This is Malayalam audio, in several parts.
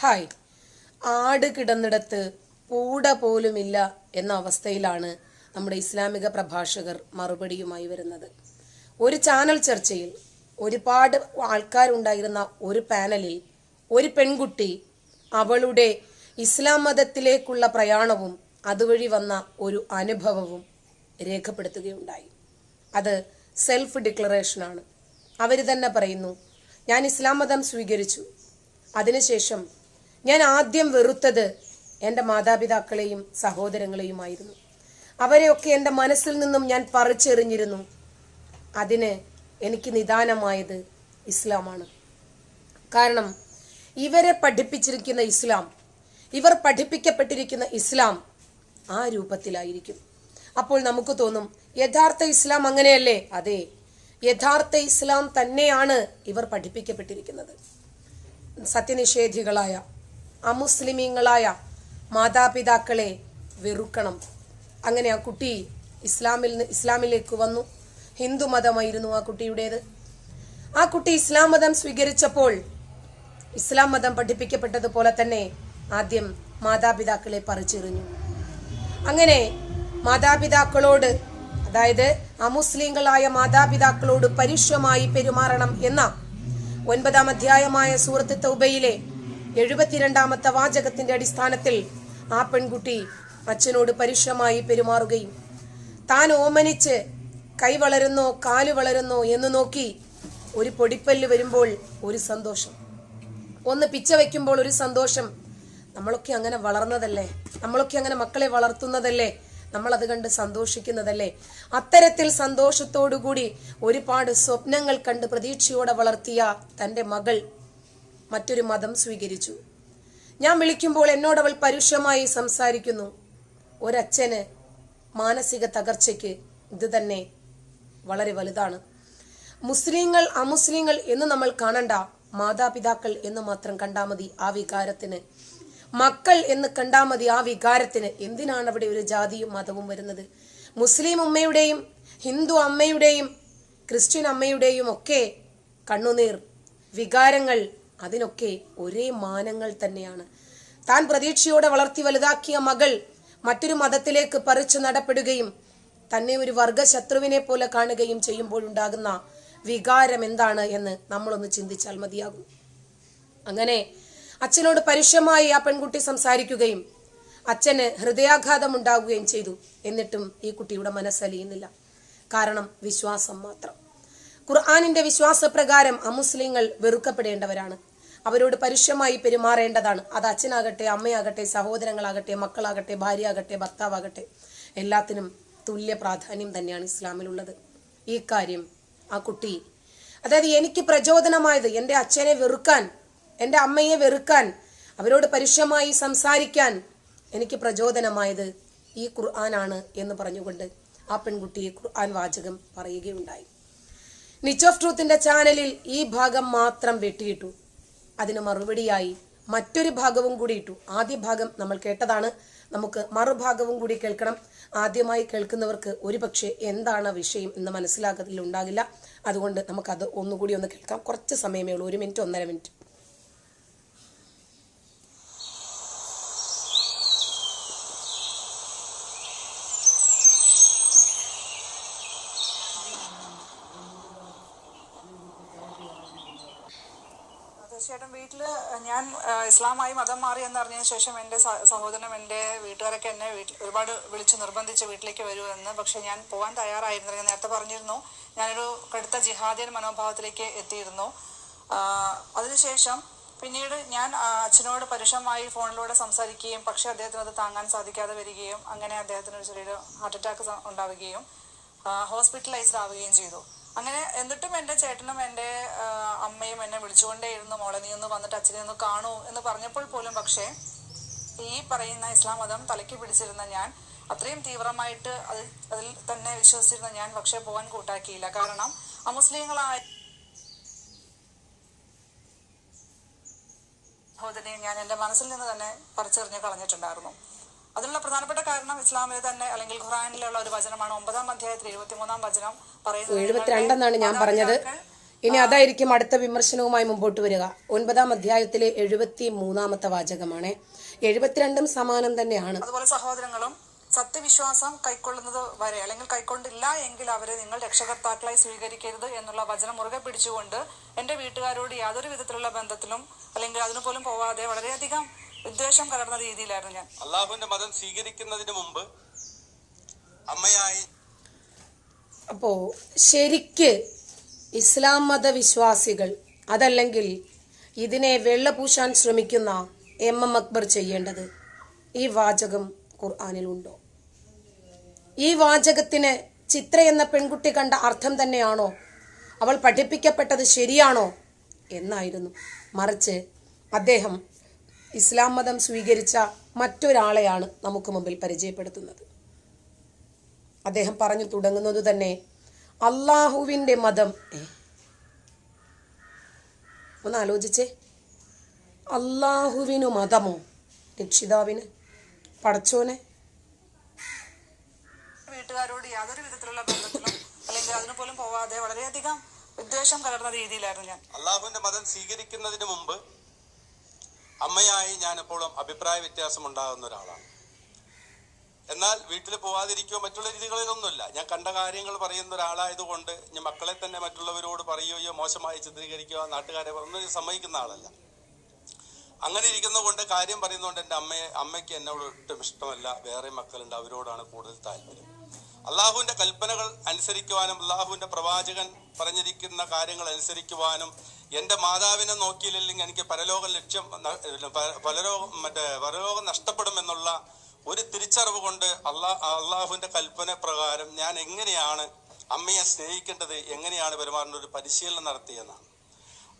ഹായ്. ആട് കിടന്നിടത്ത് പൂട പോലുമില്ല എന്ന അവസ്ഥയിലാണ് നമ്മുടെ ഇസ്ലാമിക പ്രഭാഷകർ മറുപടിയുമായി വരുന്നത്. ഒരു ചാനൽ ചർച്ചയിൽ ഒരുപാട് ആൾക്കാരുണ്ടായിരുന്ന ഒരു പാനലിൽ ഒരു പെൺകുട്ടി അവളുടെ ഇസ്ലാം മതത്തിലേക്കുള്ള പ്രയാണവും അതുവഴി വന്ന ഒരു അനുഭവവും രേഖപ്പെടുത്തുകയുണ്ടായി. അത് സെൽഫ് ഡിക്ലറേഷനാണ് അവർ തന്നെ പറയുന്നു ഞാൻ ഇസ്ലാം മതം സ്വീകരിച്ചു. അതിനുശേഷം ഞാൻ ആദ്യം വെറുത്തത് എന്റെ മാതാപിതാക്കളെയും സഹോദരങ്ങളെയുമായിരുന്നു. അവരെയൊക്കെ എന്റെ മനസ്സിൽ നിന്നും ഞാൻ പറിച്ചെറിഞ്ഞിരുന്നു. അതിന് എനിക്ക് നിദാനമായത് ഇസ്ലാമാണ്. കാരണം ഇവരെ പഠിപ്പിച്ചിരിക്കുന്ന ഇസ്ലാം ഇവർ പഠിപ്പിക്കപ്പെട്ടിരിക്കുന്ന ഇസ്ലാം ആ രൂപത്തിലായിരിക്കും. അപ്പോൾ നമുക്ക് തോന്നും യഥാർത്ഥ ഇസ്ലാം അങ്ങനെയല്ലേ? അതെ യഥാർത്ഥ ഇസ്ലാം തന്നെയാണ് ഇവർ പഠിപ്പിക്കപ്പെട്ടിരിക്കുന്നത്. സത്യനിഷേധികളായ അമുസ്ലിമീങ്ങളായ മാതാപിതാക്കളെ വെറുക്കണം. അങ്ങനെ ആ കുട്ടി ഇസ്ലാമിൽ ഇസ്ലാമിലേക്ക് വന്നു. ഹിന്ദു മതമായിരുന്നു ആ കുട്ടിയുടേത്. ആ കുട്ടി ഇസ്ലാം മതം സ്വീകരിച്ചപ്പോൾ ഇസ്ലാം മതം പഠിപ്പിക്കപ്പെട്ടതുപോലെ തന്നെ ആദ്യം മാതാപിതാക്കളെ പറിച്ചെറിഞ്ഞു. അങ്ങനെ മാതാപിതാക്കളോട് അതായത് അമുസ്ലിങ്ങളായ മാതാപിതാക്കളോട് പരുഷമായി പെരുമാറണം എന്ന ഒൻപതാം അധ്യായമായ സൂറത്ത് തൗബയിലെ എഴുപത്തിരണ്ടാമത്തെ വാചകത്തിന്റെ അടിസ്ഥാനത്തിൽ ആ പെൺകുട്ടി അച്ഛനോട് പരുഷമായി പെരുമാറുകയും താൻ ഓമനിച്ച് കൈ വളരുന്നോ കാൽ വളരുന്നോ എന്ന് നോക്കി ഒരു പൊടിപ്പല്ല് വരുമ്പോൾ ഒരു സന്തോഷം. ഒന്ന് പിച്ച വയ്ക്കുമ്പോൾ ഒരു സന്തോഷം. നമ്മളൊക്കെ അങ്ങനെ വളർന്നതല്ലേ? നമ്മളൊക്കെ അങ്ങനെ മക്കളെ വളർത്തുന്നതല്ലേ? നമ്മൾ അത് കണ്ട് സന്തോഷിക്കുന്നതല്ലേ? അത്തരത്തിൽ സന്തോഷത്തോടുകൂടി ഒരുപാട് സ്വപ്നങ്ങൾ കണ്ട് പ്രതീക്ഷയോടെ വളർത്തിയ തന്റെ മകൾ മറ്റൊരു മതം സ്വീകരിച്ചു. ഞാൻ വിളിക്കുമ്പോൾ എന്നോട് അവൾ പരുഷമായി സംസാരിക്കുന്നു. ഒരച്ഛന് മാനസിക തകർച്ചയ്ക്ക് ഇത് തന്നെ വളരെ വലുതാണ്. മുസ്ലിങ്ങൾ അമുസ്ലിങ്ങൾ എന്ന് നമ്മൾ കാണണ്ട. മാതാപിതാക്കൾ എന്ന് മാത്രം കണ്ടാ മതി ആ വികാരത്തിന്. മക്കൾ എന്ന് കണ്ടാ മതി ആ വികാരത്തിന്. എന്തിനാണ് അവിടെ ഒരു ജാതിയും മതവും വരുന്നത്? മുസ്ലിം ഉമ്മയുടെയും ഹിന്ദു അമ്മയുടെയും ക്രിസ്ത്യൻ അമ്മയുടെയും ഒക്കെ കണ്ണുനീർ വികാരങ്ങൾ അതിനൊക്കെ ഒരേ മാനങ്ങൾ തന്നെയാണ്. താൻ പ്രതീക്ഷയോടെ വളർത്തി വലുതാക്കിയ മകൾ മറ്റൊരു മതത്തിലേക്ക് പറിച്ചു നടപ്പെടുകയും തന്നെ ഒരു വർഗശത്രുവിനെ പോലെ കാണുകയും ചെയ്യുമ്പോഴുണ്ടാകുന്ന വികാരം എന്താണ് എന്ന് നമ്മളൊന്ന് ചിന്തിച്ചാൽ മതിയാകും. അങ്ങനെ അച്ഛനോട് പരുഷമായി ആ പെൺകുട്ടി സംസാരിക്കുകയും അച്ഛന് ഹൃദയാഘാതം ഉണ്ടാകുകയും ചെയ്തു. എന്നിട്ടും ഈ കുട്ടിയുടെ മനസ്സലിയുന്നില്ല. കാരണം വിശ്വാസം മാത്രം. ഖുർആാനിന്റെ വിശ്വാസപ്രകാരം അമുസ്ലിങ്ങൾ വെറുക്കപ്പെടേണ്ടവരാണ്. അവരോട് പരുഷമായി പെരുമാറേണ്ടതാണ്. അത് അച്ഛനാകട്ടെ അമ്മയാകട്ടെ സഹോദരങ്ങളാകട്ടെ മക്കളാകട്ടെ ഭാര്യയാകട്ടെ ഭർത്താവാകട്ടെ. എല്ലാത്തിനും തുല്യ പ്രാധാന്യം തന്നെയാണ് ഇസ്ലാമിലുള്ളത്. ഈ കാര്യം ആ കുട്ടി അതായത് എനിക്ക് പ്രചോദനമായത് എന്റെ അച്ഛനെ വെറുക്കാൻ എന്റെ അമ്മയെ വെറുക്കാൻ അവരോട് പരുഷമായി സംസാരിക്കാൻ എനിക്ക് പ്രചോദനമായത് ഈ ഖുർആനാണ് എന്ന് പറഞ്ഞുകൊണ്ട് ആ പെൺകുട്ടി ഖുർആൻ വാചകം പറയുകയുണ്ടായി. നിച്ച് ഓഫ് ട്രൂത്തിന്റെ ചാനലിൽ ഈ ഭാഗം മാത്രം വെട്ടിയിട്ടു. അതിന് മറുപടിയായി മറ്റൊരു ഭാഗവും കൂടി ഇട്ടു. ആദ്യ ഭാഗം നമ്മൾ കേട്ടതാണ്. നമുക്ക് മറുഭാഗവും കൂടി കേൾക്കണം. ആദ്യമായി കേൾക്കുന്നവർക്ക് ഒരുപക്ഷെ എന്താണ് വിഷയം എന്ന് മനസ്സിലാക്കത്തിൽ ഉണ്ടാകില്ല. അതുകൊണ്ട് നമുക്കത് ഒന്നുകൂടി ഒന്ന് കേൾക്കാം. കുറച്ച് സമയമേ ഉള്ളൂ. ഒരു മിനിറ്റ് ഒന്നര മിനിറ്റ് തീർച്ചയായിട്ടും വീട്ടിൽ ഞാൻ ആ, ഇസ്ലാമായി മതം മാറി എന്നറിഞ്ഞതിന് ശേഷം എന്റെ സഹോദരനും എന്റെ വീട്ടുകാരൊക്കെ എന്നെ വീട്ടിൽ ഒരുപാട് വിളിച്ച് നിർബന്ധിച്ച് വീട്ടിലേക്ക് വരൂ എന്ന്. പക്ഷെ ഞാൻ പോകാൻ തയ്യാറായിരുന്നില്ല. നേരത്തെ പറഞ്ഞിരുന്നു ഞാനൊരു കടുത്ത ജിഹാദിയൻ മനോഭാവത്തിലേക്ക് എത്തിയിരുന്നു. അതിനുശേഷം പിന്നീട് ഞാൻ അച്ഛനോട് പരുഷമായി ഫോണിലൂടെ സംസാരിക്കുകയും പക്ഷെ അദ്ദേഹത്തിന് അത് താങ്ങാൻ സാധിക്കാതെ വരികയും അങ്ങനെ അദ്ദേഹത്തിന് ഒരു ചെറിയൊരു ഹാർട്ട് അറ്റാക്ക് ഉണ്ടാവുകയും ഹോസ്പിറ്റലൈസ്ഡ് ആവുകയും ചെയ്തു. അങ്ങനെ എന്നിട്ടും എന്റെ ചേട്ടനും എന്റെ അമ്മയും എന്നെ വിളിച്ചുകൊണ്ടേയിരുന്നു. മോളെ നീ ഒന്ന് വന്നിട്ട് അച്ഛനെ ഒന്ന് കാണൂ എന്ന് പറഞ്ഞപ്പോൾ പോലും പക്ഷേ ഈ പറയുന്ന ഇസ്ലാം മതം തലയ്ക്ക് പിടിച്ചിരുന്ന ഞാൻ അത്രയും തീവ്രമായിട്ട് അതിൽ അതിൽ തന്നെ വിശ്വസിച്ചിരുന്ന ഞാൻ പക്ഷേ പോകാൻ കൂട്ടാക്കിയില്ല. കാരണം അമുസ്ലിങ്ങളായ സഹോദരിയെ ഞാൻ എന്റെ മനസ്സിൽ നിന്ന് തന്നെ പറിച്ചെറിഞ്ഞ് കളഞ്ഞിട്ടുണ്ടായിരുന്നു. അതിനുള്ള പ്രധാനപ്പെട്ട കാരണം ഇസ്ലാമിൽ തന്നെ അല്ലെങ്കിൽ ഖുറാനിലുള്ള ഒരു വചനമാണ് ഒമ്പതാം അധ്യായത്തിൽ ഇരുപത്തിമൂന്നാം വചനം പറയുന്നത്. എഴുപത്തിരണ്ടെന്നാണ് ഞാൻ പറഞ്ഞത്. ഇനി അതായിരിക്കും അടുത്ത വിമർശനവുമായി മുമ്പോട്ട് വരിക. ഒൻപതാം അധ്യായത്തിലെ എഴുപത്തി മൂന്നാമത്തെ വാചകമാണ്. എഴുപത്തിരണ്ടും സമാനം തന്നെയാണ്. അതുപോലെ സഹോദരങ്ങളും സത്യവിശ്വാസം കൈക്കൊള്ളുന്നത് വരെ അല്ലെങ്കിൽ കൈക്കൊണ്ടില്ല എങ്കിൽ അവരെ നിങ്ങൾ രക്ഷകർത്താക്കളായി സ്വീകരിക്കരുത് എന്നുള്ള വചനം മുറുകെ പിടിച്ചുകൊണ്ട് എന്റെ വീട്ടുകാരോട് യാതൊരു വിധത്തിലുള്ള ബന്ധത്തിലും അല്ലെങ്കിൽ അതിനു പോലും പോവാതെ വളരെയധികം വിദ്വേഷം കലർന്ന രീതിയിലായിരുന്നു ഞാൻ. അള്ളാഹുവിന്റെ മതം സ്വീകരിക്കുന്നതിന് മുമ്പ് അമ്മയായി അപ്പോ ശരിക്ക് ഇസ്ലാം മതവിശ്വാസികൾ അതല്ലെങ്കിൽ ഇതിനെ വെള്ളപൂശാൻ ശ്രമിക്കുന്ന എം എം അക്ബർ ചെയ്യേണ്ടത് ഈ വാചകം ഖുർആാനിലുണ്ടോ? ഈ വാചകത്തിന് ചിത്ര എന്ന പെൺകുട്ടി കണ്ട അർത്ഥം തന്നെയാണോ? അവൾ പഠിപ്പിക്കപ്പെട്ടത് ശരിയാണോ? എന്നായിരുന്നു. മറിച്ച് അദ്ദേഹം ഇസ്ലാം മതം സ്വീകരിച്ച മറ്റൊരാളെയാണ് നമുക്ക് മുമ്പിൽ പരിചയപ്പെടുത്തുന്നത്. അദ്ദേഹം പറഞ്ഞു തുടങ്ങുന്നത് തന്നെ അള്ളാഹുവിന്റെ മതം ഒന്ന് ആലോചിച്ചേ. അള്ളാഹുവിനു മതമോ? രക്ഷിതാവിന്? പടച്ചോനെ? വീട്ടുകാരോട് യാതൊരു വിധത്തിലുള്ള ബന്ധത്തിലും അല്ലെങ്കിൽ അതിനു പോലും പോവാതെ വളരെയധികം വിദ്വേഷം കലർന്ന രീതിയിലായിരുന്നു ഞാൻ. അള്ളാഹുവിന്റെ മതം സ്വീകരിക്കുന്നതിന് മുമ്പ് അമ്മയായി ഞാൻ എപ്പോഴും അഭിപ്രായ വ്യത്യാസം ഉണ്ടാകുന്ന ഒരാളാണ്. എന്നാൽ വീട്ടിൽ പോവാതിരിക്കുകയോ മറ്റുള്ള രീതികളിലൊന്നുമില്ല. ഞാൻ കണ്ട കാര്യങ്ങൾ പറയുന്ന ഒരാളായതുകൊണ്ട് ഞാൻ മക്കളെ തന്നെ മറ്റുള്ളവരോട് പറയുകയോ മോശമായി ചിത്രീകരിക്കുകയോ നാട്ടുകാരെ പറഞ്ഞു സമ്മതിക്കുന്ന ആളല്ല. അങ്ങനെ ഇരിക്കുന്നതുകൊണ്ട് കാര്യം പറയുന്നതുകൊണ്ട് എന്റെ അമ്മയെ അമ്മയ്ക്ക് എന്നോട് ഒട്ടും ഇഷ്ടമല്ല. വേറെ മക്കളുണ്ട്. അവരോടാണ് കൂടുതൽ താല്പര്യം. അള്ളാഹുവിന്റെ കൽപ്പനകൾ അനുസരിക്കുവാനും അള്ളാഹുവിന്റെ പ്രവാചകൻ പറഞ്ഞിരിക്കുന്ന കാര്യങ്ങൾ അനുസരിക്കുവാനും എന്റെ മാതാവിനെ നോക്കിയില്ലെങ്കിൽ എനിക്ക് പരലോക ലക്ഷ്യം പരലോകം മറ്റേ പരലോകം നഷ്ടപ്പെടുമെന്നുള്ള ഒരു തിരിച്ചറിവ് കൊണ്ട് അള്ളാ അള്ളാഹുവിന്റെ കൽപ്പന പ്രകാരം ഞാൻ എങ്ങനെയാണ് അമ്മയെ സ്നേഹിക്കേണ്ടത് എങ്ങനെയാണ് പെരുമാറേണ്ടത് ഒരു പരിശീലനം നടത്തിയെന്നാണ്.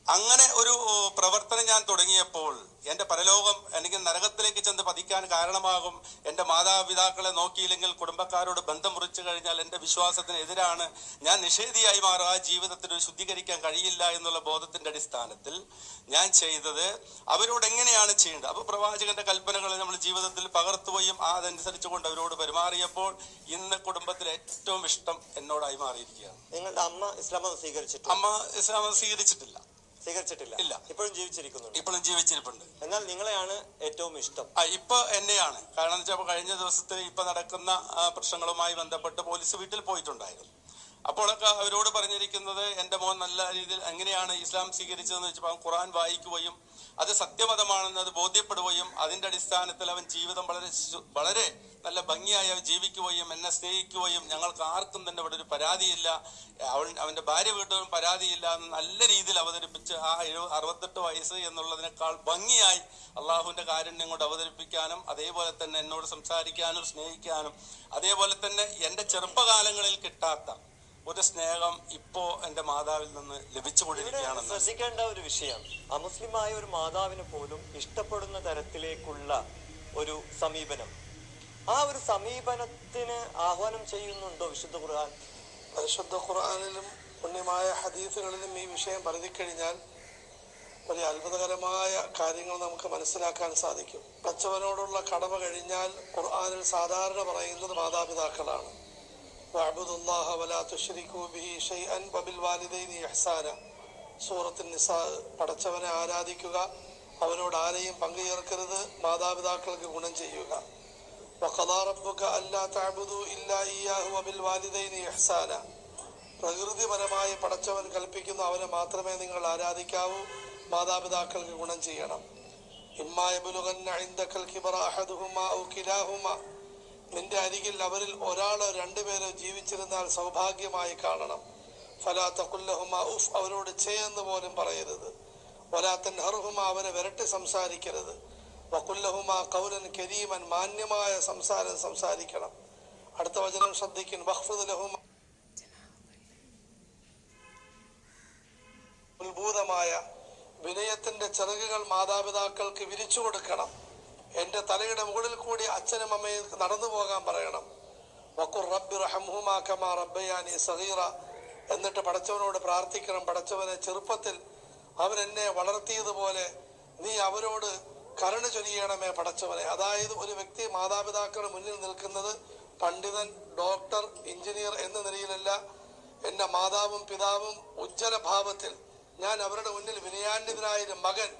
അങ്ങനെ ഒരു പ്രവർത്തനം ഞാൻ തുടങ്ങിയപ്പോൾ എന്റെ പരലോകം അല്ലെങ്കിൽ നരകത്തിലേക്ക് ചെന്ന് പതിക്കാൻ കാരണമാകും. എന്റെ മാതാപിതാക്കളെ നോക്കിയില്ലെങ്കിൽ കുടുംബക്കാരോട് ബന്ധം മുറിച്ചു കഴിഞ്ഞാൽ എന്റെ വിശ്വാസത്തിന് എതിരാണ്. ഞാൻ നിഷേധിയായി മാറും. ആ ജീവിതത്തിന് ശുദ്ധീകരിക്കാൻ കഴിയില്ല എന്നുള്ള ബോധത്തിന്റെ അടിസ്ഥാനത്തിൽ ഞാൻ ചെയ്തത് അവരോട് എങ്ങനെയാണ് ചെയ്യേണ്ടത്? അപ്പോൾ പ്രവാചകന്റെ കൽപ്പനകളെ നമ്മൾ ജീവിതത്തിൽ പകർത്തുകയും അതനുസരിച്ച് കൊണ്ട് അവരോട് പെരുമാറിയപ്പോൾ ഇന്ന് കുടുംബത്തിൽ ഏറ്റവും ഇഷ്ടം എന്നോടായി മാറിയിരിക്കുകയാണ്. നിങ്ങളുടെ അമ്മ ഇസ്ലാം സ്വീകരിച്ചിട്ടില്ല അമ്മ ഇസ്ലാം സ്വീകരിച്ചിട്ടില്ല. സ്വീകരിച്ചിട്ടില്ല ഇല്ല. ഇപ്പോഴും ജീവിച്ചിരിക്കുന്നു ഇപ്പോഴും ജീവിച്ചിരിപ്പുണ്ട്. എന്നാൽ നിങ്ങളെയാണ് ഏറ്റവും ഇഷ്ടം. ഇപ്പൊ എന്നെയാണ്. കാരണം വെച്ചാൽ കഴിഞ്ഞ ദിവസത്തിൽ ഇപ്പൊ നടക്കുന്ന പ്രശ്നങ്ങളുമായി ബന്ധപ്പെട്ട് പോലീസ് വീട്ടിൽ പോയിട്ടുണ്ടായിരുന്നു. അപ്പോഴൊക്കെ അവരോട് പറഞ്ഞിരിക്കുന്നത് എന്റെ മോൻ നല്ല രീതിയിൽ എങ്ങനെയാണ് ഇസ്ലാം സ്വീകരിച്ചതെന്ന് വെച്ചപ്പോൾ ഖുറാൻ വായിക്കുകയും അത് സത്യമതമാണെന്ന് അത് ബോധ്യപ്പെടുകയും അതിന്റെ അടിസ്ഥാനത്തിൽ അവൻ ജീവിതം വളരെ വളരെ നല്ല ഭംഗിയായി അവൻ ജീവിക്കുകയും എന്നെ സ്നേഹിക്കുകയും ഞങ്ങൾക്ക് ആർക്കും തന്നെ ഇവിടെ ഒരു പരാതിയില്ല. അവൻ അവന്റെ ഭാര്യ വീട്ടിലും പരാതിയില്ല എന്ന് നല്ല രീതിയിൽ അവതരിപ്പിച്ച് ആ എഴുപ അറുപത്തെട്ട് വയസ്സ് എന്നുള്ളതിനേക്കാൾ ഭംഗിയായി അള്ളാഹുവിന്റെ കാരുണ്യം കൊണ്ട് അവതരിപ്പിക്കാനും അതേപോലെ തന്നെ എന്നോട് സംസാരിക്കാനും സ്നേഹിക്കാനും അതേപോലെ തന്നെ എന്റെ ചെറുപ്പകാലങ്ങളിൽ കിട്ടാത്ത ഒരു സ്നേഹം ഇപ്പോ എന്റെ മാതാവിൽ നിന്ന് ലഭിച്ചുകൊണ്ടിരിക്കുകയാണ് ശ്രദ്ധിക്കേണ്ട ഒരു വിഷയം. അമുസ്ലിമായ ഒരു മാതാവിന് പോലും ഇഷ്ടപ്പെടുന്ന തരത്തിലേക്കുള്ള ഒരു സമീപനം. ആ ഒരു സമീപനത്തിന് ആഹ്വാനം ചെയ്യുന്നുണ്ടോ വിശുദ്ധ ഖുർആൻ? പരിശുദ്ധ ഖുർആാനിലും പുണ്യമായ ഹദീസുകളിലും ഈ വിഷയം കഴിഞ്ഞാൽ വലിയ അത്ഭുതകരമായ കാര്യങ്ങൾ നമുക്ക് മനസ്സിലാക്കാൻ സാധിക്കും. പച്ചവനോടുള്ള കടമ കഴിഞ്ഞാൽ ഖുർആാനിൽ സാധാരണ പറയുന്നത് മാതാപിതാക്കളാണ്. വഅബ്ദുല്ലാഹ വലാ തുശ്രികൂ ബിഹി ഷൈഅൻ വബിൽ വാലിദൈനി ഇഹ്സാന സൂറത്തുൻ നിസാ പടച്ചവനെ ആരാധിക്കുക അവനോട് ആരെയും പങ്കുചേർക്കരുത് മാതാപിതാക്കൾക്ക് ഗുണം ചെയ്യുക وقضى ربك ألا تعبدوا إلا إياه وبالوالدين إحسانا പ്രകൃതിപരമായി പടച്ചവൻ കൽപ്പിക്കുന്ന അവനെ മാത്രമേ നിങ്ങൾ ആരാധിക്കാവൂ മാതാപിതാക്കൾക്ക് ഗുണം ചെയ്യണം ഇമ്മായ ബുലുഗന്ന ഇൻദക്കൽ കിബറ അഹദുഹുമ ഔ കിലാഹുമ നിന്റെ അരികിൽ അവരിൽ ഒരാളോ രണ്ടുപേരോ ജീവിച്ചിരുന്നാൽ സൗഭാഗ്യമായി കാണണം. ഫലാത്ത കുല്ലഹുമ ഉഫ് അവരോട് ചെയ്യെന്ന് പോലും പറയരുത്. വലാത്തൻ ഹർഹുമ അവരെ വിരട്ടി സംസാരിക്കരുത്. വക്കുല്ലഹുമ കൗലൻ കരീമൻ മാന്യമായ സംസാരം സംസാരിക്കണം. അടുത്ത വചനം ശ്രദ്ധിക്കും. വഖ്ഫിദ് ലഹുമ ഉത്ഭൂതമായ വിനയത്തിന്റെ ചിറകുകൾ മാതാപിതാക്കൾക്ക് വിരിച്ചു കൊടുക്കണം. എന്റെ തലയുടെ മുകളിൽ കൂടി അച്ഛനും അമ്മയും നടന്നു പോകാൻ പറയണം. വക്കുർ റബ്ബി റഹംഹുമാ കമാ റബ്ബയാനി സഹീറ എന്നിട്ട് പടച്ചവനോട് പ്രാർത്ഥിക്കണം. പടച്ചവനെ ചെറുപ്പത്തിൽ അവൻ എന്നെ വളർത്തിയതുപോലെ നീ അവരോട് കരുണ ചൊരിയണമേ പടച്ചവനെ. അതായത് ഒരു വ്യക്തി മാതാപിതാക്കളുടെ മുന്നിൽ നിൽക്കുന്നത് പണ്ഡിതൻ ഡോക്ടർ എഞ്ചിനീയർ എന്ന നിലയിലല്ല. എന്റെ മാതാവും പിതാവും ഉജ്ജ്വല ഭാവത്തിൽ ഞാൻ അവരുടെ മുന്നിൽ വിനയാന്വിതനായ മകൻ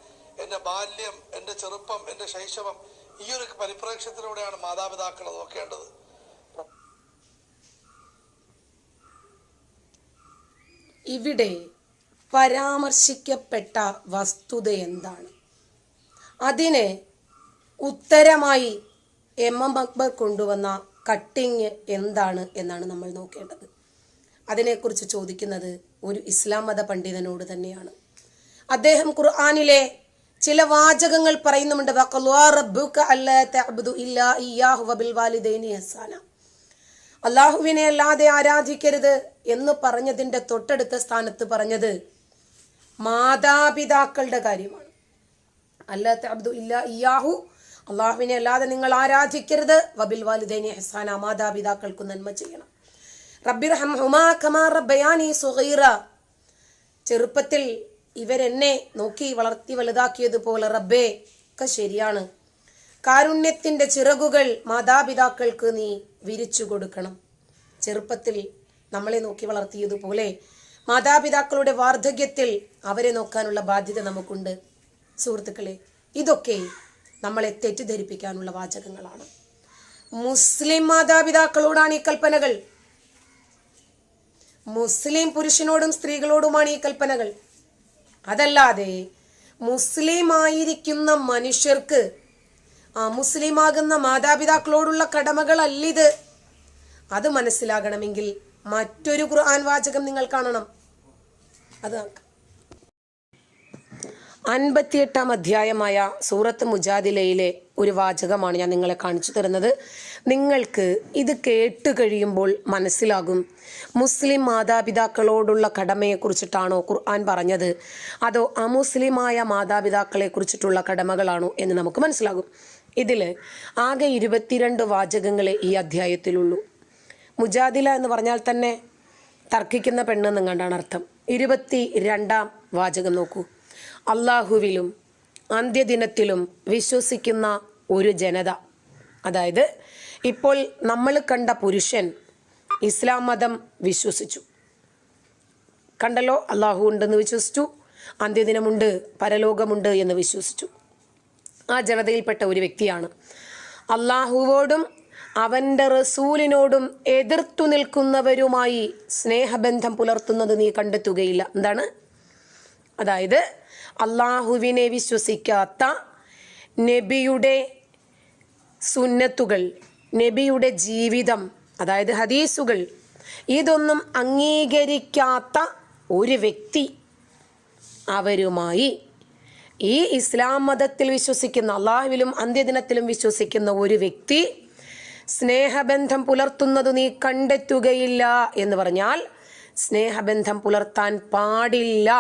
എന്റെ ബാല്യം എന്റെ ചെറുപ്പം എന്റെ ശൈശവം ഈ ഒരു പരിപ്രേക്ഷ്യത്തിലൂടെയാണ് മാതാപിതാക്കൾ നോക്കേണ്ടത്. ഇവിടെ പരാമർശിക്കപ്പെട്ട വസ്തുത എന്താണ്? അതിന് ഉത്തരമായി എം എം അക്ബർ കൊണ്ടുവന്ന കട്ടിങ് എന്താണ് എന്നാണ് നമ്മൾ നോക്കേണ്ടത്. അതിനെക്കുറിച്ച് ചോദിക്കുന്നത് ഒരു ഇസ്ലാം മത പണ്ഡിതനോട് തന്നെയാണ്. അദ്ദേഹം ഖുർആാനിലെ ചില വാചകങ്ങൾ ഇഹ്സാന അള്ളാഹുവിനെ അല്ലാതെ ആരാധിക്കരുത് എന്ന് പറഞ്ഞതിന്റെ തൊട്ടടുത്ത സ്ഥാനത്ത് പറഞ്ഞത് മാതാപിതാക്കളുടെ കാര്യമാണ്. ഇയാഹു അള്ളാഹുവിനെ അല്ലാതെ നിങ്ങൾ ആരാധിക്കരുത്. വബിൽ വാലിദൈനി ഹസാന മാതാപിതാക്കൾക്ക് നന്മ ചെയ്യണം. റബ്ബിർ ഹുമാ കമാ റബ്ബയാനി സുഗൈറ. ചെറുപ്പത്തിൽ ഇവരെന്നെ നോക്കി വളർത്തി വലുതാക്കിയതുപോലെ റബ്ബേ ഒക്കെ ശരിയാണ്. കാരുണ്യത്തിന്റെ ചിറകുകൾ മാതാപിതാക്കൾക്ക് നീ വിരിച്ചു കൊടുക്കണം. ചെറുപ്പത്തിൽ നമ്മളെ നോക്കി വളർത്തിയതുപോലെ മാതാപിതാക്കളുടെ വാർദ്ധക്യത്തിൽ അവരെ നോക്കാനുള്ള ബാധ്യത നമുക്കുണ്ട്. സുഹൃത്തുക്കളെ ഇതൊക്കെ നമ്മളെ തെറ്റിദ്ധരിപ്പിക്കാനുള്ള വാചകങ്ങളാണ്. മുസ്ലിം മാതാപിതാക്കളോടാണ് ഈ കൽപ്പനകൾ. മുസ്ലിം പുരുഷനോടും സ്ത്രീകളോടുമാണ് ഈ കൽപ്പനകൾ. അതല്ലാതെ മുസ്ലിം ആയിരിക്കുന്ന മനുഷ്യർക്ക് മുസ്ലിമാകുന്ന മാതാപിതാക്കളോടുള്ള കടമകളല്ലിത് അത് മനസ്സിലാകണമെങ്കിൽ മറ്റൊരു ഖുർആൻ വാചകം നിങ്ങൾ കാണണം അത്. അൻപത്തിയെട്ടാം അധ്യായമായ സൂറത്ത് മുജാദിലയിലെ ഒരു വാചകമാണ് ഞാൻ നിങ്ങളെ കാണിച്ചു തരുന്നത്. നിങ്ങൾക്ക് ഇത് കേട്ട് കഴിയുമ്പോൾ മനസ്സിലാകും. മുസ്ലിം മാതാപിതാക്കളോടുള്ള കടമയെക്കുറിച്ചിട്ടാണോ ഖുർആൻ പറഞ്ഞത്? അതോ അമുസ്ലിമായ മാതാപിതാക്കളെ കുറിച്ചിട്ടുള്ള കടമകളാണോ എന്ന് നമുക്ക് മനസ്സിലാകും. ഇതിൽ ആകെ ഇരുപത്തിരണ്ട് വാചകങ്ങളെ ഈ അധ്യായത്തിലുള്ളൂ. മുജാദില എന്ന് പറഞ്ഞാൽ തന്നെ തർക്കിക്കുന്ന പെണ്ണെന്നും കണ്ടാണ് അർത്ഥം. ഇരുപത്തി രണ്ടാം വാചകം നോക്കൂ. അള്ളാഹുവിലും അന്ത്യദിനത്തിലും വിശ്വസിക്കുന്ന ഒരു ജനത. അതായത് ഇപ്പോൾ നമ്മൾ കണ്ട പുരുഷൻ ഇസ്ലാം മതം വിശ്വസിച്ചു. കണ്ടല്ലോ അള്ളാഹു ഉണ്ടെന്ന് വിശ്വസിച്ചു അന്ത്യദിനമുണ്ട് പരലോകമുണ്ട് എന്ന് വിശ്വസിച്ചു. ആ ജനതയിൽപ്പെട്ട ഒരു വ്യക്തിയാണ്. അള്ളാഹുവോടും അവന്റെ റസൂലിനോടും എതിർത്തു നിൽക്കുന്നവരുമായി സ്നേഹബന്ധം പുലർത്തുന്നത് നീ കണ്ടെത്തുകയില്ല. എന്താണ്? അതായത് അള്ളാഹുവിനെ വിശ്വസിക്കാത്ത നബിയുടെ സുന്നത്തുകൾ നബിയുടെ ജീവിതം അതായത് ഹദീസുകൾ ഇതൊന്നും അംഗീകരിക്കാത്ത ഒരു വ്യക്തി അവരുമായി ഈ ഇസ്ലാം മതത്തിൽ വിശ്വസിക്കുന്ന അള്ളാഹുവിലും അന്ത്യദിനത്തിലും വിശ്വസിക്കുന്ന ഒരു വ്യക്തി സ്നേഹബന്ധം പുലർത്തുന്നത് നീ കണ്ടെത്തുകയില്ല എന്ന് പറഞ്ഞാൽ സ്നേഹബന്ധം പുലർത്താൻ പാടില്ല.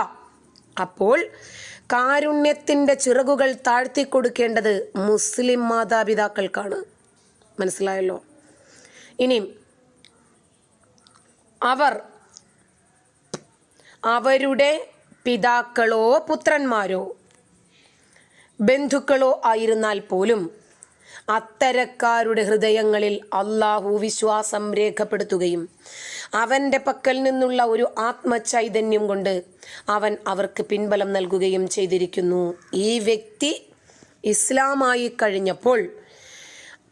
അപ്പോൾ കാരുണ്യത്തിന്റെ ചിറകുകൾ താഴ്ത്തിക്കൊടുക്കേണ്ടത് മുസ്ലിം മാതാപിതാക്കൾക്കാണ്. മനസ്സിലായല്ലോ? ഇനി അവർ അവരുടെ പിതാക്കളോ പുത്രന്മാരോ ബന്ധുക്കളോ ആയിരുന്നാൽ പോലും അത്തരക്കാരുടെ ഹൃദയങ്ങളിൽ അള്ളാഹു വിശ്വാസം രേഖപ്പെടുത്തുകയും അവന്റെ പക്കൽ നിന്നുള്ള ഒരു ആത്മചൈതന്യം കൊണ്ട് അവൻ അവർക്ക് പിൻബലം നൽകുകയും ചെയ്തിരിക്കുന്നു. ഈ വ്യക്തി ഇസ്ലാമായി കഴിഞ്ഞപ്പോൾ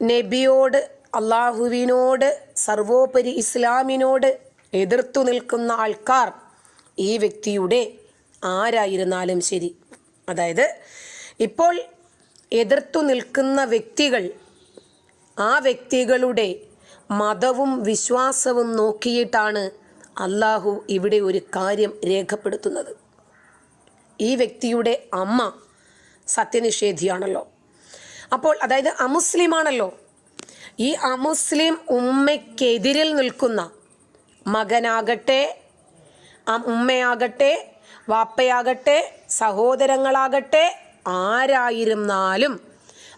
നബിയോട് അള്ളാഹുവിനോട് സർവോപരി ഇസ്ലാമിനോട് എതിർത്തു നിൽക്കുന്ന ആൾക്കാർ ഈ വ്യക്തിയുടെ ആരായിരുന്നാലും ശരി. അതായത് ഇപ്പോൾ എതിർത്തു നിൽക്കുന്ന വ്യക്തികൾ ആ വ്യക്തികളുടെ മതവും വിശ്വാസവും നോക്കിയിട്ടാണ് അള്ളാഹു ഇവിടെ ഒരു കാര്യം രേഖപ്പെടുത്തുന്നത്. ഈ വ്യക്തിയുടെ അമ്മ സത്യനിഷേധിയാണല്ലോ. അപ്പോൾ അതായത് അമുസ്ലിമാണല്ലോ. ഈ അമുസ്ലിം ഉമ്മയ്ക്കെതിരിൽ നിൽക്കുന്ന മകനാകട്ടെ ഉമ്മയാകട്ടെ വാപ്പയാകട്ടെ സഹോദരങ്ങളാകട്ടെ ആരായിരുന്നാലും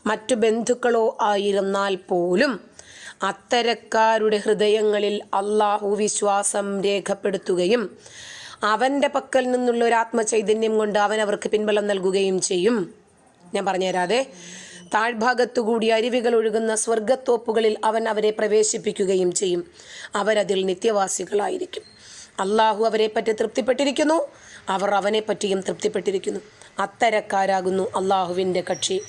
മറ്റു ബന്ധുക്കളോ ആയിരുന്നാൽ പോലും അത്തരക്കാരുടെ ഹൃദയങ്ങളിൽ അള്ളാഹു വിശ്വാസം രേഖപ്പെടുത്തുകയും അവന്റെ പക്കൽ നിന്നുള്ള ഒരു ആത്മചൈതന്യം കൊണ്ട് അവൻ അവർക്ക് പിൻബലം നൽകുകയും ചെയ്യും. ഞാൻ പറഞ്ഞുതരാതെ താഴ്ഭാഗത്തുകൂടി അരുവികൾ ഒഴുകുന്ന സ്വർഗത്തോപ്പുകളിൽ അവൻ അവരെ പ്രവേശിപ്പിക്കുകയും ചെയ്യും. അവരതിൽ നിത്യവാസികളായിരിക്കും. അള്ളാഹു അവരെ പറ്റി തൃപ്തിപ്പെട്ടിരിക്കുന്നു അവർ അവനെ പറ്റിയും തൃപ്തിപ്പെട്ടിരിക്കുന്നു. അത്തരക്കാരാകുന്നു അള്ളാഹുവിന്റെ കക്ഷി.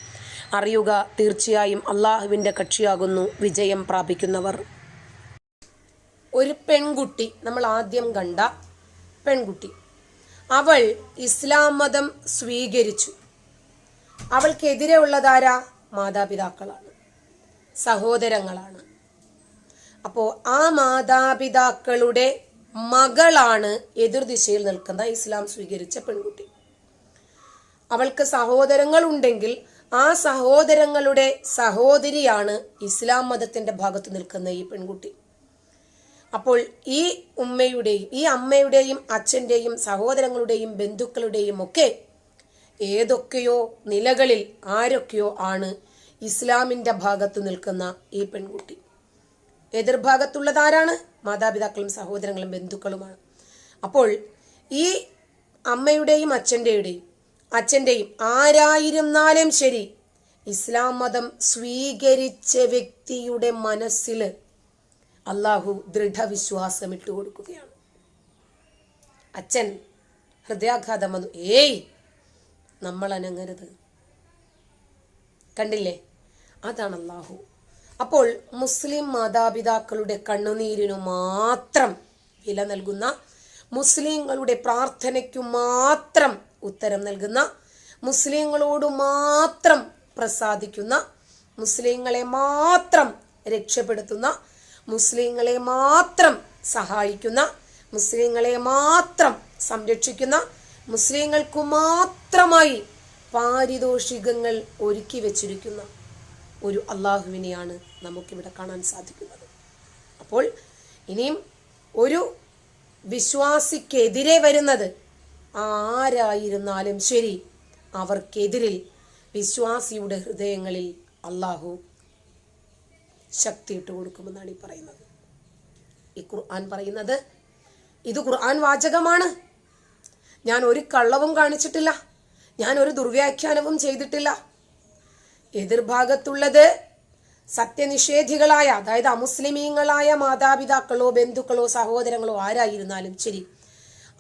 അറിയുക തീർച്ചയായും അള്ളാഹുവിന്റെ കക്ഷിയാകുന്നു വിജയം പ്രാപിക്കുന്നവർ. ഒരു പെൺകുട്ടി നമ്മൾ ആദ്യം കണ്ട പെൺകുട്ടി. അവൾ ഇസ്ലാം മതം സ്വീകരിച്ചു. അവൾക്കെതിരെ ഉള്ളതാരാ? മാതാപിതാക്കളാണ്. സഹോദരങ്ങളാണ്. അപ്പോൾ ആ മാതാപിതാക്കളുടെ മകളാണ് എതിർദിശയിൽ നിൽക്കുന്ന ഇസ്ലാം സ്വീകരിച്ച പെൺകുട്ടി. അവൾക്ക് സഹോദരങ്ങൾ ഉണ്ടെങ്കിൽ ആ സഹോദരങ്ങളുടെ സഹോദരിയാണ് ഇസ്ലാം മതത്തിന്റെ ഭാഗത്ത് നിൽക്കുന്ന ഈ പെൺകുട്ടി. അപ്പോൾ ഈ ഉമ്മയുടെയും ഈ അമ്മയുടെയും അച്ഛന്റെയും സഹോദരങ്ങളുടെയും ബന്ധുക്കളുടെയും ഒക്കെ ഏതൊക്കെയോ നിലകളിൽ ആരൊക്കെയോ ആണ് ഇസ്ലാമിന്റെ ഭാഗത്ത് നിൽക്കുന്ന ഈ പെൺകുട്ടി. എതിർഭാഗത്തുള്ളതാരാണ്? മാതാപിതാക്കളും സഹോദരങ്ങളും ബന്ധുക്കളുമാണ്. അപ്പോൾ ഈ അമ്മയുടെയും അച്ഛന്റെയുടെയും അച്ഛന്റെയും ആരായിരുന്നാലും ശരി. ഇസ്ലാം മതം സ്വീകരിച്ച വ്യക്തിയുടെ മനസ്സിൽ അള്ളാഹു ദൃഢവിശ്വാസം ഇട്ടു കൊടുക്കുകയാണ്. അച്ഛൻ ഹൃദയാഘാതം വന്നു. ഏയ് നമ്മൾ അനങ്ങരുത്. കണ്ടില്ലേ? അതാണ് അള്ളാഹു അപ്പോൾ മുസ്ലിം മാതാപിതാക്കളുടെ കണ്ണുനീരിനു മാത്രം വില നൽകുന്ന മുസ്ലിങ്ങളുടെ പ്രാർത്ഥനയ്ക്കു മാത്രം ഉത്തരം നൽകുന്ന മുസ്ലിങ്ങളോട് മാത്രം പ്രസാദിക്കുന്ന മുസ്ലിങ്ങളെ മാത്രം രക്ഷപ്പെടുത്തുന്ന മുസ്ലിങ്ങളെ മാത്രം സഹായിക്കുന്ന മുസ്ലിങ്ങളെ മാത്രം സംരക്ഷിക്കുന്ന മുസ്ലിങ്ങൾക്കു മാത്രമായി പാരിതോഷികങ്ങൾ ഒരുക്കി വെച്ചിരിക്കുന്ന ഒരു അള്ളാഹുവിനെയാണ് നമുക്കിവിടെ കാണാൻ സാധിക്കുന്നത്. അപ്പോൾ ഇനിയും ഒരു വിശ്വാസിക്കെതിരെ വരുന്നത് ആരായിരുന്നാലും ശരി. അവർക്കെതിരിൽ വിശ്വാസിയുടെ ഹൃദയങ്ങളിൽ അള്ളാഹു ശക്തി ഇട്ട് കൊടുക്കുമെന്നാണ് ഈ പറയുന്നത്. ഈ ഖുർആൻ പറയുന്നത് ഇത് ഖുർആൻ വാചകമാണ്. ഞാൻ ഒരു കള്ളവും കാണിച്ചിട്ടില്ല. ഞാൻ ഒരു ദുർവ്യാഖ്യാനവും ചെയ്തിട്ടില്ല. എതിർഭാഗത്തുള്ളത് സത്യനിഷേധികളായ അതായത് അമുസ്ലിമീങ്ങളായ മാതാപിതാക്കളോ ബന്ധുക്കളോ സഹോദരങ്ങളോ ആരായിരുന്നാലും ശരി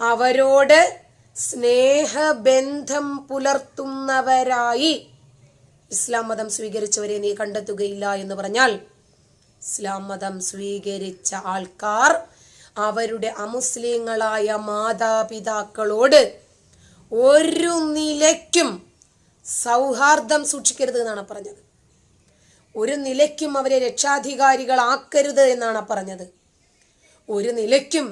അവരോട് സ്നേഹബന്ധം പുലർത്തുന്നവരായി. ഇസ്ലാം മതം സ്വീകരിച്ചവരെ നീ കണ്ടെത്തുകയില്ല എന്ന് പറഞ്ഞാൽ ഇസ്ലാം മതം സ്വീകരിച്ച ആൾക്കാർ അവരുടെ അമുസ്ലിങ്ങളായ മാതാപിതാക്കളോട് ഒരു നിലയ്ക്കും സൗഹാർദ്ദം സൂക്ഷിക്കരുത് എന്നാണ് പറഞ്ഞത്. ഒരു നിലയ്ക്കും അവരെ രക്ഷാധികാരികളാക്കരുത് എന്നാണ് പറഞ്ഞത്. ഒരു നിലയ്ക്കും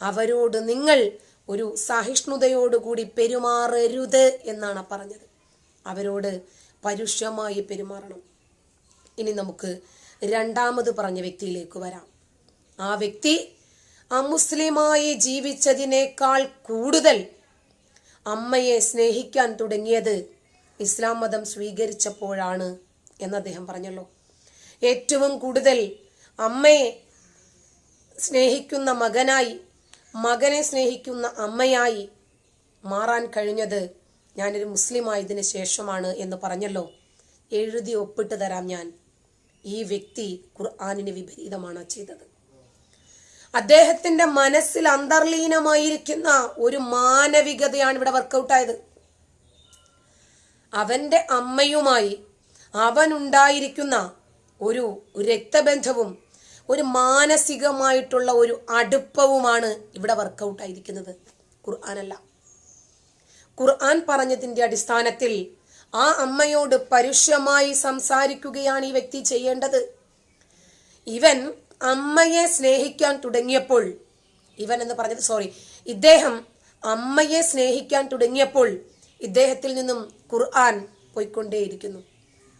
അവരോട് നിങ്ങൾ ഒരു സഹിഷ്ണുതയോടുകൂടി പെരുമാറരുത് എന്നാണ് പറഞ്ഞത്. അവരോട് പരുഷമായി പെരുമാറണം. ഇനി നമുക്ക് രണ്ടാമത് പറഞ്ഞ വ്യക്തിയിലേക്ക് വരാം. ആ വ്യക്തി അമുസ്ലിമായി ജീവിച്ചതിനേക്കാൾ കൂടുതൽ അമ്മയെ സ്നേഹിക്കാൻ തുടങ്ങിയത് ഇസ്ലാം മതം സ്വീകരിച്ചപ്പോഴാണ് എന്ന് അദ്ദേഹം പറഞ്ഞല്ലോ. ഏറ്റവും കൂടുതൽ അമ്മയെ സ്നേഹിക്കുന്ന മകനായി മകനെ സ്നേഹിക്കുന്ന അമ്മയായി മാറാൻ കഴിഞ്ഞത് ഞാനൊരു മുസ്ലിമായതിനു ശേഷമാണ് എന്ന് പറഞ്ഞല്ലോ. എഴുതി ഒപ്പിട്ട് തരാം ഞാൻ. ഈ വ്യക്തി ഖുർആാനിന് വിപരീതമാണ് ചെയ്തത്. അദ്ദേഹത്തിന്റെ മനസ്സിൽ അന്തർലീനമായിരിക്കുന്ന ഒരു മാനവികതയാണ് ഇവിടെ വർക്കൗട്ടായത്. അവന്റെ അമ്മയുമായി അവനുണ്ടായിരിക്കുന്ന ഒരു രക്തബന്ധവും ഒരു മാനസികമായിട്ടുള്ള ഒരു അടുപ്പവുമാണ് ഇവിടെ വർക്കൗട്ടായിരിക്കുന്നത് ഖുർആാനല്ല. ഖുർആൻ പറഞ്ഞതിന്റെ അടിസ്ഥാനത്തിൽ ആ അമ്മയോട് പരുഷമായി സംസാരിക്കുകയാണ് ഈ വ്യക്തി ചെയ്യേണ്ടത്. ഇവൻ അമ്മയെ സ്നേഹിക്കാൻ തുടങ്ങിയപ്പോൾ ഇവൻ എന്ന് പറഞ്ഞത് സോറി ഇദ്ദേഹം അമ്മയെ സ്നേഹിക്കാൻ തുടങ്ങിയപ്പോൾ ഇദ്ദേഹത്തിൽ നിന്നും ഖുർആൻ പോയിക്കൊണ്ടേയിരിക്കുന്നു.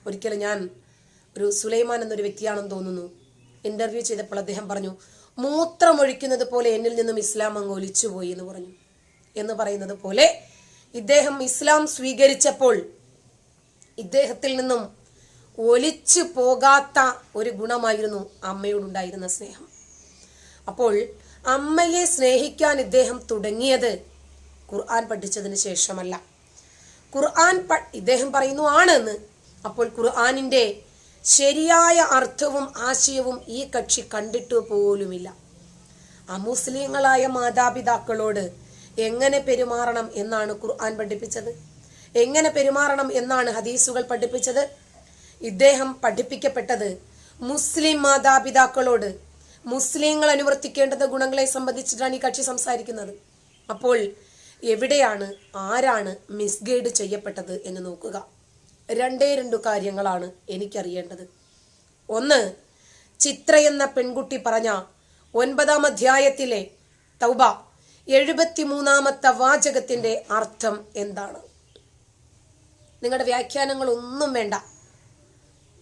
ഒരിക്കലും ഞാൻ ഒരു സുലൈമാൻ എന്നൊരു വ്യക്തിയാണെന്ന് തോന്നുന്നു. ഇന്റർവ്യൂ ചെയ്തപ്പോൾ അദ്ദേഹം പറഞ്ഞു മൂത്രമൊഴിക്കുന്നത് പോലെ എന്നിൽ നിന്നും ഇസ്ലാം അങ്ങ് ഒലിച്ചുപോയി എന്ന് പറഞ്ഞു. എന്ന് പറയുന്നത് പോലെ ഇദ്ദേഹം ഇസ്ലാം സ്വീകരിച്ചപ്പോൾ ഇദ്ദേഹത്തിൽ നിന്നും ഒലിച്ചു പോകാത്ത ഒരു ഗുണമായിരുന്നു അമ്മയോടുണ്ടായിരുന്ന സ്നേഹം. അപ്പോൾ അമ്മയെ സ്നേഹിക്കാൻ ഇദ്ദേഹം തുടങ്ങിയത് ഖുർആൻ പഠിച്ചതിന് ശേഷമല്ല. ഖുർആൻ ഇദ്ദേഹം പറയുന്നു ആണെന്ന്. അപ്പോൾ ഖുർആനിന്റെ ശരിയായ അർത്ഥവും ആശയവും ഈ കക്ഷി കണ്ടിട്ട് പോലുമില്ല. അമുസ്ലിങ്ങളായ മാതാപിതാക്കളോട് എങ്ങനെ പെരുമാറണം എന്നാണ് ഖുർആൻ പഠിപ്പിച്ചത്? എങ്ങനെ പെരുമാറണം എന്നാണ് ഹദീസുകൾ പഠിപ്പിച്ചത്? ഇദ്ദേഹം പഠിപ്പിക്കപ്പെട്ടത് മുസ്ലിം മാതാപിതാക്കളോട് മുസ്ലിങ്ങൾ അനുവർത്തിക്കേണ്ടത് ഗുണങ്ങളെ സംബന്ധിച്ചിട്ടാണ് ഈ കക്ഷി സംസാരിക്കുന്നത്. അപ്പോൾ എവിടെയാണ് ആരാണ് മിസ്ഗൈഡ് ചെയ്യപ്പെട്ടത് എന്ന് നോക്കുക. രണ്ടേ രണ്ടു കാര്യങ്ങളാണ് എനിക്കറിയേണ്ടത്. ഒന്ന് ചിത്ര എന്ന പെൺകുട്ടി പറഞ്ഞ ഒൻപതാം അധ്യായത്തിലെ തൗബ എഴുപത്തിമൂന്നാമത്തെ വാചകത്തിന്റെ അർത്ഥം എന്താണ്? നിങ്ങളുടെ വ്യാഖ്യാനങ്ങളൊന്നും വേണ്ട.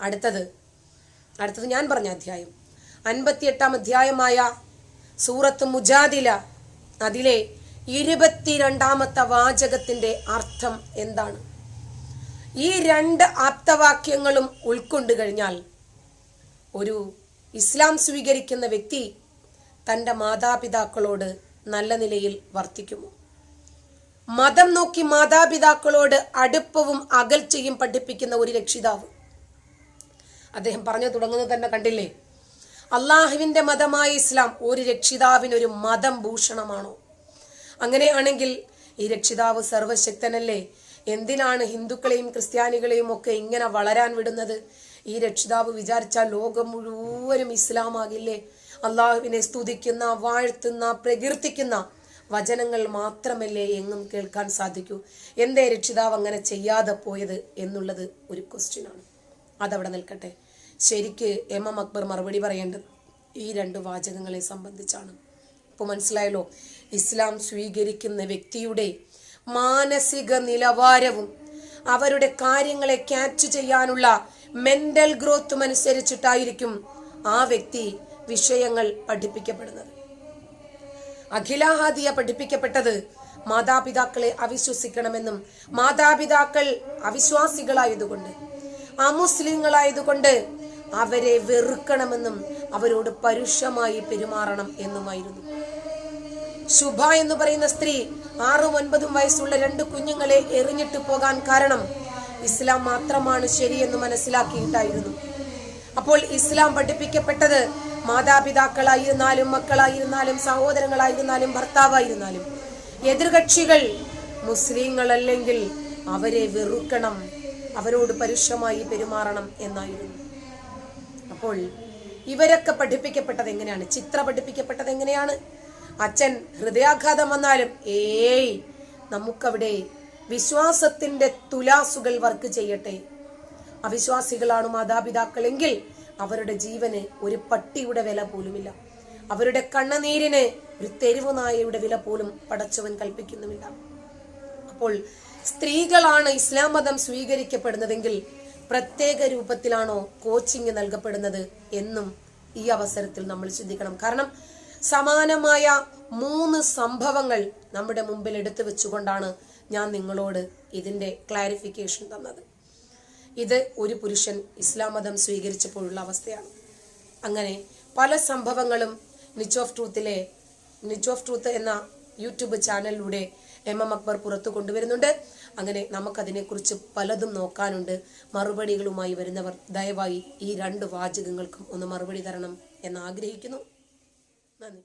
അടുത്തത് അടുത്തത് ഞാൻ പറഞ്ഞ അധ്യായം. അൻപത്തിയെട്ടാം അധ്യായമായ സൂറത്ത് മുജാദില അതിലെ ഇരുപത്തിരണ്ടാമത്തെ വാചകത്തിന്റെ അർത്ഥം എന്താണ്? ഈ രണ്ട് ആപ്തവാക്യങ്ങളും ഉൾക്കൊണ്ട് കഴിഞ്ഞാൽ ഒരു ഇസ്ലാം സ്വീകരിക്കുന്ന വ്യക്തി തന്റെ മാതാപിതാക്കളോട് നല്ല നിലയിൽ വർത്തിക്കുമോ? മതം നോക്കി മാതാപിതാക്കളോട് അടുപ്പവും അകൽച്ചയും പഠിപ്പിക്കുന്ന ഒരു രക്ഷിതാവ്. അദ്ദേഹം പറഞ്ഞു തുടങ്ങുന്നത് തന്നെ കണ്ടില്ലേ? അള്ളാഹുവിന്റെ മതമായ ഇസ്ലാം ഒരു രക്ഷിതാവിനൊരു മതം ഭൂഷണമാണോ? അങ്ങനെയാണെങ്കിൽ ഈ രക്ഷിതാവ് സർവശക്തനല്ലേ? എന്തിനാണ് ഹിന്ദുക്കളെയും ക്രിസ്ത്യാനികളെയും ഒക്കെ ഇങ്ങനെ വളരാൻ വിടുന്നത്? ഈ രക്ഷിതാവ് വിചാരിച്ചാൽ ലോകം മുഴുവനും ഇസ്ലാമാകില്ലേ? അള്ളാഹുവിനെ സ്തുതിക്കുന്ന വാഴ്ത്തുന്ന പ്രകീർത്തിക്കുന്ന വചനങ്ങൾ മാത്രമല്ലേ എങ്ങും കേൾക്കാൻ സാധിക്കൂ? എന്തേ രക്ഷിതാവ് അങ്ങനെ ചെയ്യാതെ പോയത് എന്നുള്ളത് ഒരു ക്വസ്റ്റ്യനാണ്. അതവിടെ നിൽക്കട്ടെ. ശരിക്ക് എം എം അക്ബർ മറുപടി പറയേണ്ടത് ഈ രണ്ട് വാചകങ്ങളെ സംബന്ധിച്ചാണ്. ഇപ്പോൾ മനസ്സിലായല്ലോ ഇസ്ലാം സ്വീകരിക്കുന്ന വ്യക്തിയുടെ മാനസിക നിലവാരവും അവരുടെ കാര്യങ്ങളെ ക്യാച്ച് ചെയ്യാനുള്ള മെന്റൽ ഗ്രോത്തും അനുസരിച്ചിട്ടായിരിക്കും ആ വ്യക്തി വിഷയങ്ങൾ പഠിപ്പിക്കപ്പെടുന്നത്. അഖിലാഹാദിയ പഠിപ്പിക്കപ്പെട്ടത് മാതാപിതാക്കളെ അവിശ്വസിക്കണമെന്നും മാതാപിതാക്കൾ അവിശ്വാസികളായതുകൊണ്ട് അമുസ്ലിങ്ങളായതുകൊണ്ട് അവരെ വെറുക്കണമെന്നും അവരോട് പരുഷമായി പെരുമാറണം എന്നുമായിരുന്നു. ശുഭ എന്ന് പറയുന്ന സ്ത്രീ ആറും ഒൻപതും വയസ്സുള്ള രണ്ട് കുഞ്ഞുങ്ങളെ എറിഞ്ഞിട്ട് പോകാൻ കാരണം ഇസ്ലാം മാത്രമാണ് ശരിയെന്ന് മനസ്സിലാക്കിയിട്ടായിരുന്നു. അപ്പോൾ ഇസ്ലാം പഠിപ്പിക്കപ്പെട്ടത് മാതാപിതാക്കളായിരുന്നാലും മക്കളായിരുന്നാലും സഹോദരങ്ങളായിരുന്നാലും ഭർത്താവായിരുന്നാലും എതിർകക്ഷികൾ മുസ്ലിങ്ങളല്ലെങ്കിൽ അവരെ വെറുക്കണം അവരോട് പരുഷമായി പെരുമാറണം എന്നായിരുന്നു. അപ്പോൾ ഇവരൊക്കെ പഠിപ്പിക്കപ്പെട്ടത് എങ്ങനെയാണ്? ചിത്ര പഠിപ്പിക്കപ്പെട്ടത് എങ്ങനെയാണ്? അച്ഛൻ ഹൃദയാഘാതം വന്നാലും ഏയ് നമുക്കവിടെ വിശ്വാസത്തിന്റെ തുലാസുകൾ വർക്ക് ചെയ്യട്ടെ. അവിശ്വാസികളാണ് മാതാപിതാക്കളെങ്കിൽ അവരുടെ ജീവന് ഒരു പട്ടിയുടെ വില പോലുമില്ല. അവരുടെ കണ്ണുനീരിന് ഒരു തെരുവു നായയുടെ വില പോലും പടച്ചവൻ കൽപ്പിക്കുന്നുമില്ല. അപ്പോൾ സ്ത്രീകളാണ് ഇസ്ലാം മതം സ്വീകരിക്കപ്പെടുന്നതെങ്കിൽ പ്രത്യേക രൂപത്തിലാണോ കോച്ചിങ് നൽകപ്പെടുന്നത് എന്നും ഈ അവസരത്തിൽ നമ്മൾ ചിന്തിക്കണം. കാരണം സമാനമായ മൂന്ന് സംഭവങ്ങൾ നമ്മുടെ മുമ്പിൽ എടുത്തു വെച്ചുകൊണ്ടാണ് ഞാൻ നിങ്ങളോട് ഇതിന്റെ ക്ലാരിഫിക്കേഷൻ തന്നത്. ഇത് ഒരു പുരുഷൻ ഇസ്ലാം മതം സ്വീകരിച്ചപ്പോഴുള്ള അവസ്ഥയാണ്. അങ്ങനെ പല സംഭവങ്ങളും നിച്ച് ഓഫ് ട്രൂത്തിലെ നിച്ച് ഓഫ് ട്രൂത്ത് എന്ന യൂട്യൂബ് ചാനലിലൂടെ എം എം അക്ബർ പുറത്തു കൊണ്ടുവരുന്നുണ്ട്. അങ്ങനെ നമുക്കതിനെക്കുറിച്ച് പലതും നോക്കാനുണ്ട്. മറുപടികളുമായി വരുന്നവർ ദയവായി ഈ രണ്ട് വാചകങ്ങൾക്കും ഒന്ന് മറുപടി തരണം എന്ന് ആഗ്രഹിക്കുന്നു Lan